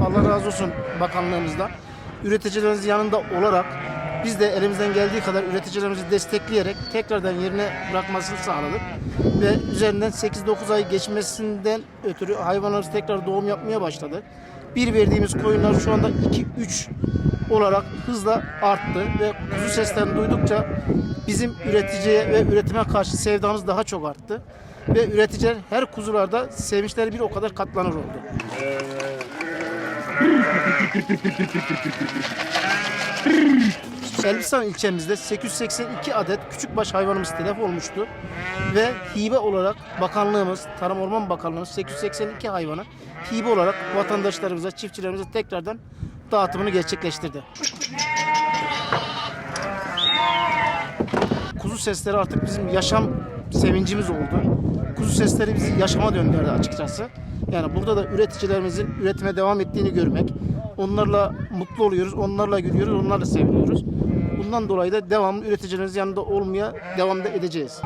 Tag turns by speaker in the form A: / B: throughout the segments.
A: Allah razı olsun bakanlığımızdan. Üreticilerimizin yanında olarak biz de elimizden geldiği kadar üreticilerimizi destekleyerek tekrardan yerine bırakmasını sağladık. Ve üzerinden 8-9 ay geçmesinden ötürü hayvanlarımız tekrar doğum yapmaya başladı. Bir verdiğimiz koyunlar şu anda 2-3 olarak hızla arttı ve kuzu seslerini duydukça bizim üreticiye ve üretime karşı sevdamız daha çok arttı. Ve üreticiler her kuzularda sevinçleri bir o kadar katlanır oldu. Elbistan ilçemizde 882 adet küçükbaş hayvanımız telef olmuştu. Ve hibe olarak bakanlığımız, Tarım Orman Bakanlığımız 882 hayvanı hibe olarak vatandaşlarımıza, çiftçilerimize tekrardan dağıtımını gerçekleştirdi. Kuzu sesleri artık bizim yaşam sevincimiz oldu. Kuzu sesleri bizi yaşama döndürdü açıkçası. Yani burada da üreticilerimizin üretime devam ettiğini görmek, onlarla mutlu oluyoruz, onlarla gülüyoruz, onlarla seviniyoruz. Bundan dolayı da devamlı üreticilerimizin yanında olmaya devam da edeceğiz.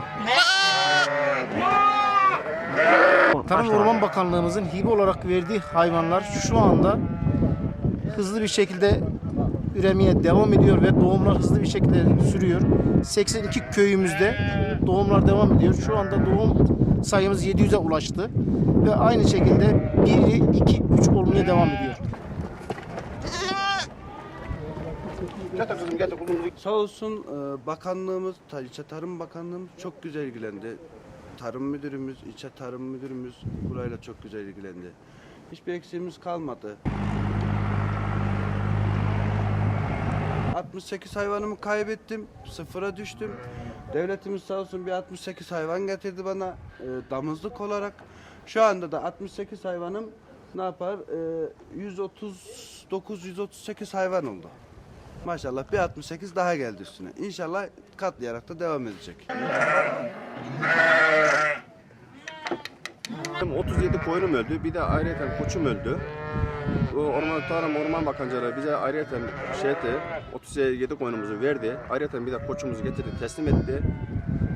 A: Tarım Orman Bakanlığımızın hibe olarak verdiği hayvanlar şu anda hızlı bir şekilde üremeye devam ediyor ve doğumlar hızlı bir şekilde sürüyor. 82 köyümüzde doğumlar devam ediyor. Şu anda doğum sayımız 700'e ulaştı ve aynı şekilde 1, 2, 3 olmaya devam ediyor.
B: Sağ olsun e, bakanlığımız, ilçe tarım bakanlığımız çok güzel ilgilendi. Tarım müdürümüz, ilçe tarım müdürümüz burayla çok güzel ilgilendi. Hiçbir eksiğimiz kalmadı. 68 hayvanımı kaybettim, sıfıra düştüm. Devletimiz sağ olsun bir 68 hayvan getirdi bana e, damızlık olarak. Şu anda da 68 hayvanım ne yapar? E, 139-138 hayvan oldu. Maşallah bir 68 daha geldi üstüne. İnşallah katlayarak da devam edecek.
C: 37 koyunum öldü. Bir de ayrıca koçum öldü. Bu Orman Tarım Orman Bakanlığı bize ayrıca şey etti, 37 koyunumuzu verdi. Ayrıca bir de koçumuzu getirdi, teslim etti.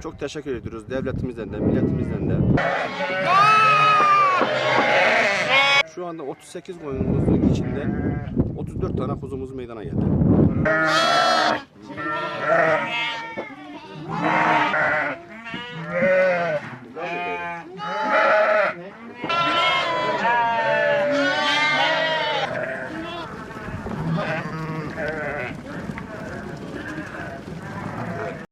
C: Çok teşekkür ediyoruz devletimizden de, milletimizden de. Şu anda 38 koyunumuzun içinden 34 tane kuzumuz meydana geldi.